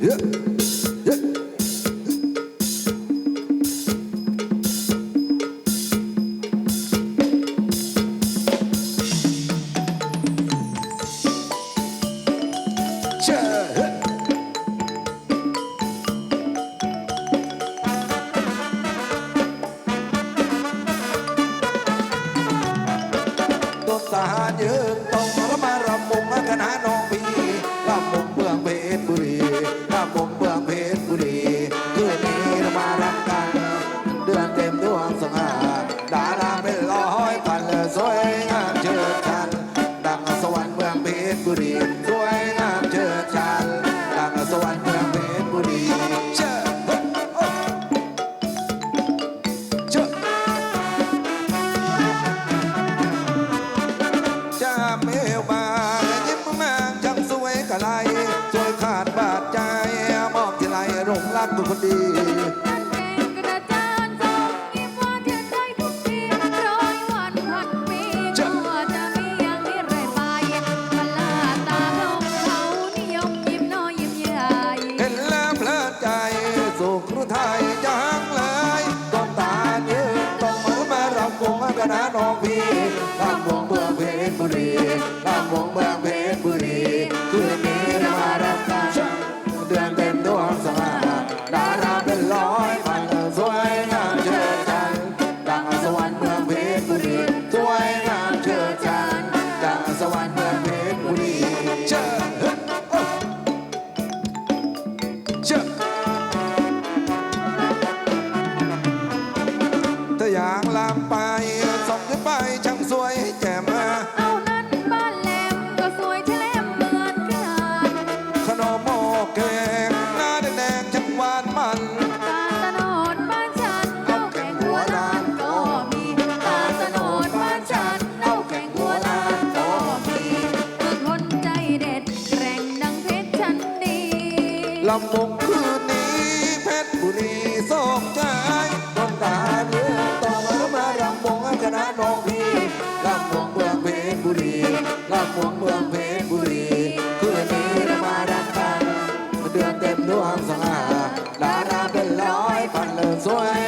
ตาเยืนตรงระมาระมุงคณะน้อง ดังสวรรค์เมืองเพชรบุรีสวยงามเชิดชันดังสวรรค์เมืองเพชรบุรีเชิดจ้าเมวบานยิ้มงามจังสวยกะไรสวยขาดบาดใจมองที่ไรหลงรักตัคนดี นะน้องพี่ลำวงเมืองเพชรบุรีลำวงเมืองำบงคืนนี้เพชรบุรีสองใจต้องการเรื่องต่อมาแล้มารำบงคณะน้องพี่รำบงเมืองเพชรบุรีรำบงเมืองเพชรบุรีคืนนี้เรามาดังกันเดือนเต็มดวงสง่าดาราเป็นร้อยพันเลยสวย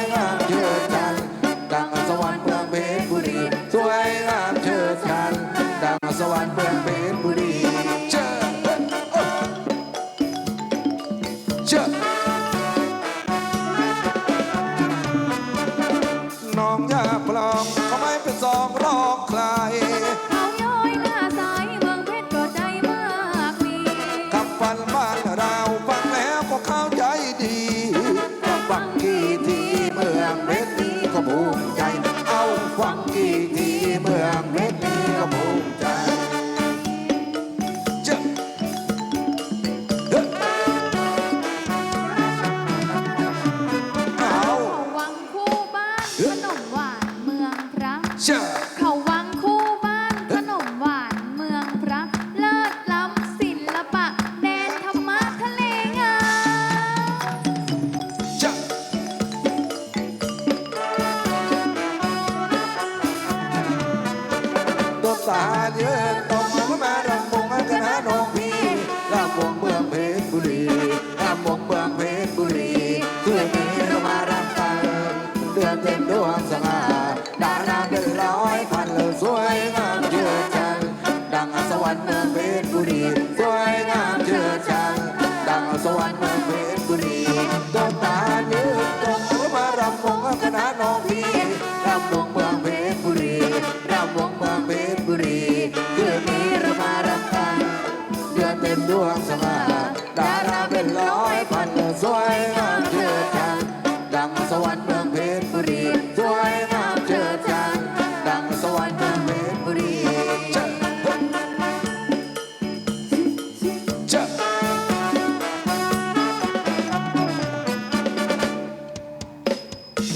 Nazareto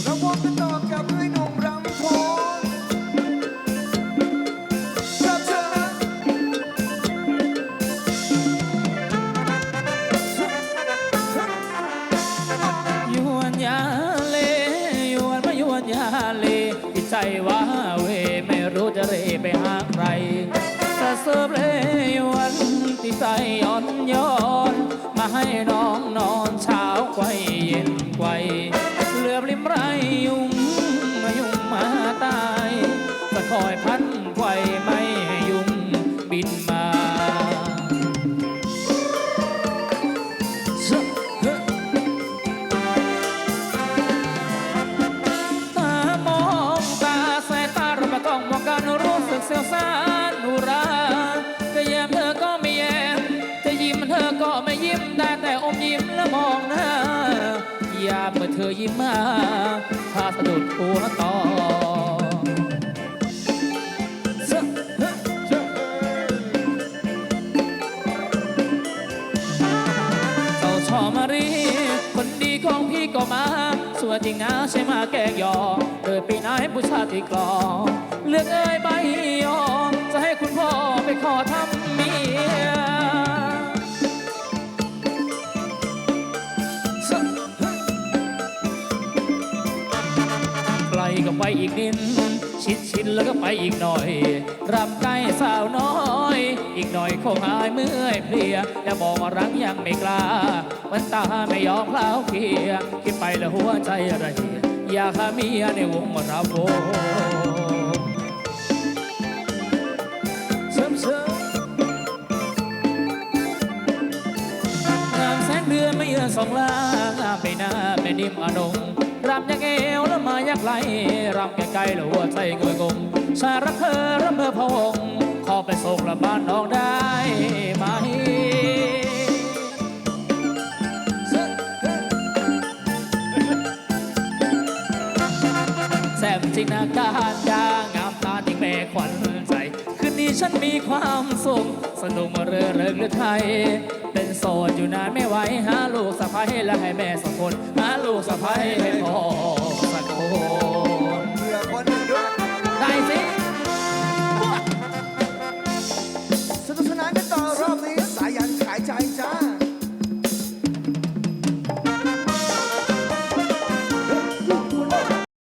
แล้ววงก็ต่อกับด้วยหนุ่มรำโพงกับเธออยวนยาเลยวนมายวนยาเลยที่ใจว้าเวไม่รู้จะเร่ไปหาใครกะเซิบเยวนที่ใจย้อนย้อน มาให้น้องนอนเช้าไกวเย็นไกว แต่อมยิ้มและมองหน้ายามเมื่อเธอยิ้มมาพาสะดุดหัวต่อเซ่อเฮ้อเซ่อเจ้าชอมารีคนดีของพี่ก็มาสวนจริงนะใช่มาแกงยอกเดินไปไหนผู้ชายที่กลอง เลือกเอ้ยใบยอจะให้คุณพ่อไปขอทำ ก็ไปอีกนิดชิดชิดแล้วก็ไปอีกหน่อยรำใกล้สาวน้อย อีกหน่อยคงหายเมื่อยเพลียอย่าบอกว่ารักยังไม่กล้า มันตาไม่ยอมพลาวเคียคิดไปแล้วหัวใจระเหียอยากหาเมียในวงระโวงเสริมเสริม สองลางามไปหน้าแม่นิ่มอนงรำยังเอวแล้วมายักไหลรำไกลๆแล้วหัวใจเงยงงชารักเธอรำเมอพะวงขอไปส่งละบ้านน้องได้ไหมแซมจินตนาการยางามตาที่แม่ขวัญใจ คืนนี้ฉันมีความสุขสนุกมาเรือเริงหรือไทย โสดอยู่นานไม่ไหวหาลูกสะพ้ายและให้แม่สองคนหาลูกสะพ้ายให้พ่อสักคน